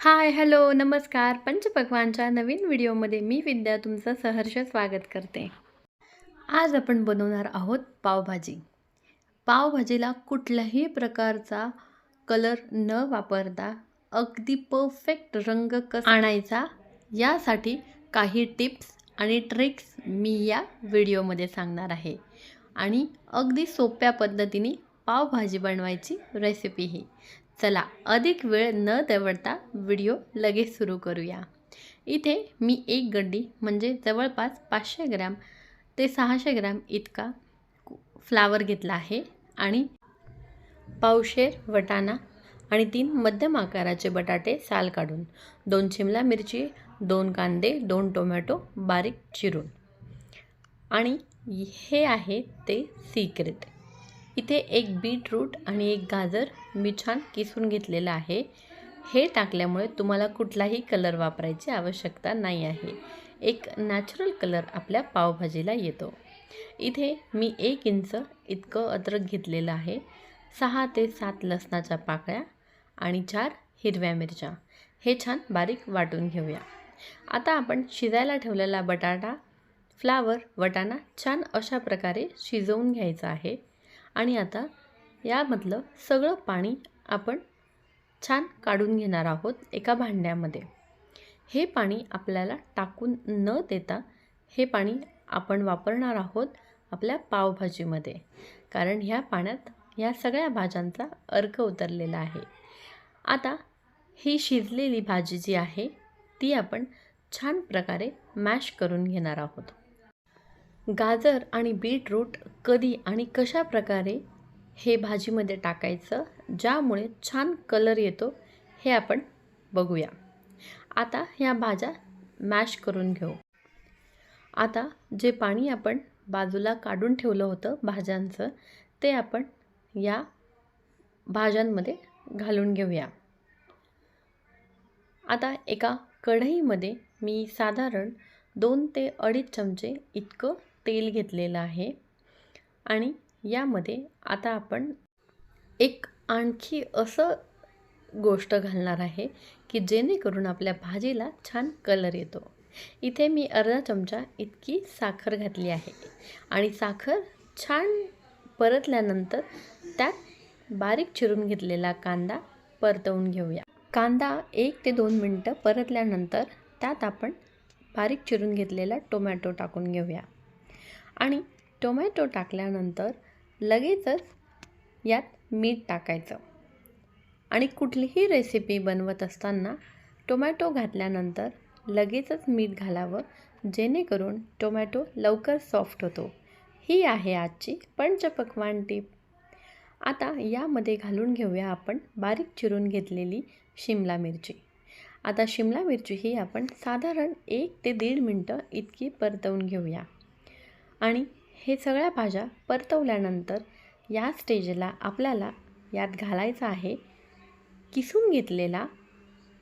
Hi hello नमस्कार. पंचपक्वानच्या नवीन व्हिडिओमध्ये मी विद्या तुमचं सहर्ष स्वागत करते. आज आपण बनवणार आहोत पावभाजी. पावभाजीला कुठल्याही प्रकारचा कलर न वापरता अगदी परफेक्ट रंग कसा आणायचा यासाठी काही टिप्स आणि ट्रिक्स मी या व्हिडिओमध्ये सांगणार आहे. आणि अगदी सोप्या पद्धतीने पावभाजी बनवायची रेसिपी ही. चला अधिक वेळ न दवडता व्हिडिओ लगेच सुरू करूया. इथे मी एक गड्डी म्हणजे जवळपास पाचशे ग्रॅम ते सहाशे ग्रॅम इतका फ्लावर घेतला आहे आणि पावशेर वटाणा आणि तीन मध्यम आकाराचे बटाटे साल काढून दोन शिमला मिरची दोन कांदे दोन टोमॅटो बारीक चिरून. आणि हे आहे ते सिक्रेट इथे एक बीटरूट आणि एक गाजर मी छान किसून घेतलेलं आहे. हे टाकल्यामुळे तुम्हाला कुठलाही कलर वापरायची आवश्यकता नाही आहे. एक नॅचरल कलर आपल्या पावभाजीला येतो. इथे मी एक इंच इतकं अद्रक घेतलेलं आहे. सहा ते सात लसणाच्या पाकळ्या आणि चार हिरव्या मिरच्या. हे छान बारीक वाटून घेऊया. आता आपण शिजायला ठेवलेला बटाटा फ्लावर वटाणा छान अशा प्रकारे शिजवून घ्यायचा आहे. आणि आता यामधलं सगळं पाणी आपण छान काढून घेणार आहोत एका भांड्यामध्ये. हे पाणी आपल्याला टाकून न देता हे पाणी आपण वापरणार आहोत आपल्या पावभाजीमध्ये. कारण ह्या पाण्यात ह्या सगळ्या भाज्यांचा अर्क उतरलेला आहे. आता ही शिजलेली भाजी जी आहे ती आपण छान प्रकारे मॅश करून घेणार आहोत. गाजर आणि बीटरूट कधी आणि कशा प्रकारे हे भाजीमध्ये टाकायचं ज्यामुळे छान कलर येतो हे आपण बघूया. आता ह्या भाज्या मॅश करून घेऊ. आता जे पाणी आपण बाजूला काढून ठेवलं होतं भाज्यांचं ते आपण या भाज्यांमध्ये घालून घेऊया. आता एका कढईमध्ये मी साधारण दोन ते अडीच चमचे इतकं तेल घेतलेलं आहे. आणि यामध्ये आता आपण एक आणखी असं गोष्ट घालणार आहे की जेणेकरून आपल्या भाजीला छान कलर येतो. इथे मी अर्धा चमचा इतकी साखर घातली आहे. आणि साखर छान परतल्यानंतर त्यात बारीक चिरून घेतलेला कांदा परतवून घेऊया. कांदा एक ते दोन मिनटं परतल्यानंतर त्यात आपण बारीक चिरून घेतलेला टोमॅटो टाकून घेऊया. आणि टोमॅटो टाकल्यानंतर लगेचच यात मीठ टाकायचं. आणि कुठलीही रेसिपी बनवत असताना टोमॅटो घातल्यानंतर लगेचच मीठ घालावं जेणेकरून टोमॅटो लवकर सॉफ्ट होतो. ही आहे आजची पंचपक्वान टीप. आता यामध्ये घालून घेऊया आपण बारीक चिरून घेतलेली शिमला मिरची. आता शिमला मिरची ही आपण साधारण एक ते दीड मिनटं इतकी परतवून घेऊया. आणि हे सगळ्या भाज्या परतवल्यानंतर या स्टेजला आपल्याला यात घालायचं आहे किसून घेतलेला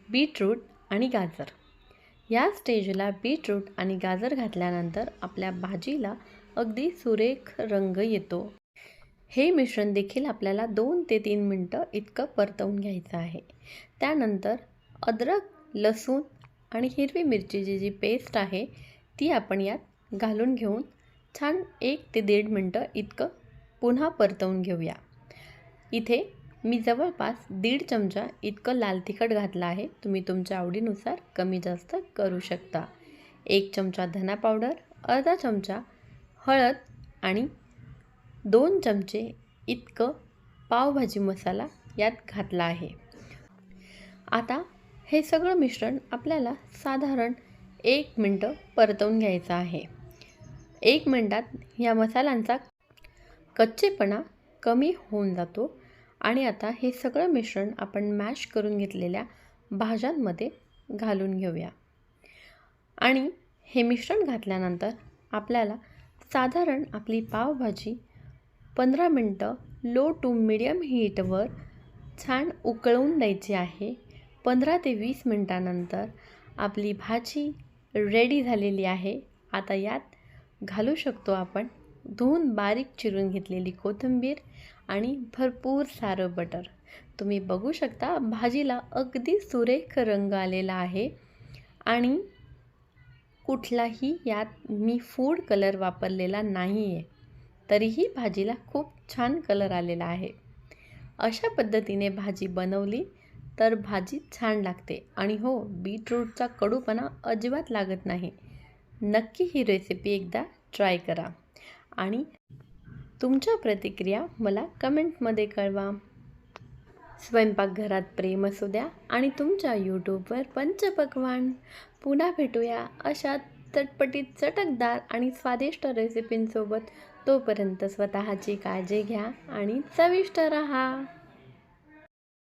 बीटरूट आणि गाजर. या स्टेजला बीटरूट आणि गाजर घातल्यानंतर आपल्या भाजीला अगदी सुरेख रंग येतो. हे मिश्रण देखील आपल्याला दोन ते तीन मिनटं इतकं परतवून घ्यायचं आहे. त्यानंतर अद्रक लसूण आणि हिरवी मिरचीची जी पेस्ट आहे ती आपण यात घालून घेऊन छान एक ते दीड मिनटं इतकं पुन्हा परतवून घेऊया. इथे मी जवळपास दीड चमचा इतकं लाल तिखट घातलं आहे. तुम्ही तुमच्या आवडीनुसार कमी जास्त करू शकता. एक चमचा धना पावडर अर्धा चमचा हळद आणि दोन चमचे इतकं पावभाजी मसाला यात घातला आहे. आता हे सगळं मिश्रण आपल्याला साधारण एक मिनटं परतवून घ्यायचं आहे. एक मिनटात या मसाल्यांचा कच्चेपणा कमी होऊन जातो आणि आता हे सगळं मिश्रण आपण मॅश करून घेतलेल्या भाज्यांमध्ये घालून घेऊया. आणि हे मिश्रण घातल्यानंतर आपल्याला साधारण आपली पावभाजी पंधरा मिनटं लो टू मिडियम हीटवर छान उकळवून द्यायची आहे. पंधरा ते वीस मिनटानंतर आपली भाजी रेडी झालेली आहे. आता यात घालू शकतो आपण. धुवून बारीक चिरून घेतलेली कोथिंबीर आणि भरपूर सारं बटर. तुम्ही बघू शकता भाजीला अगदी सुरेख रंग आलेला आहे आणि कुठलाही यात मी फूड कलर वापरलेला नाही आहे तरीही भाजीला खूप छान कलर आलेला आहे. अशा पद्धतीने भाजी बनवली तर भाजी छान लागते. आणि हो बीटरूटचा कडूपणा अजिबात लागत नाही. नक्की ही रेसिपी एकदा ट्राय करा. आणि तुमच्या प्रतिक्रिया मला कमेंटमध्ये कळवा. स्वयंपाकघरात प्रेम असू द्या आणि तुमच्या यूट्यूबवर पंचपक्वान. पुन्हा भेटूया अशा चटपटीत चटकदार आणि स्वादिष्ट रेसिपींसोबत तोपर्यंत स्वतःची काळजी घ्या आणि चविष्ट रहा.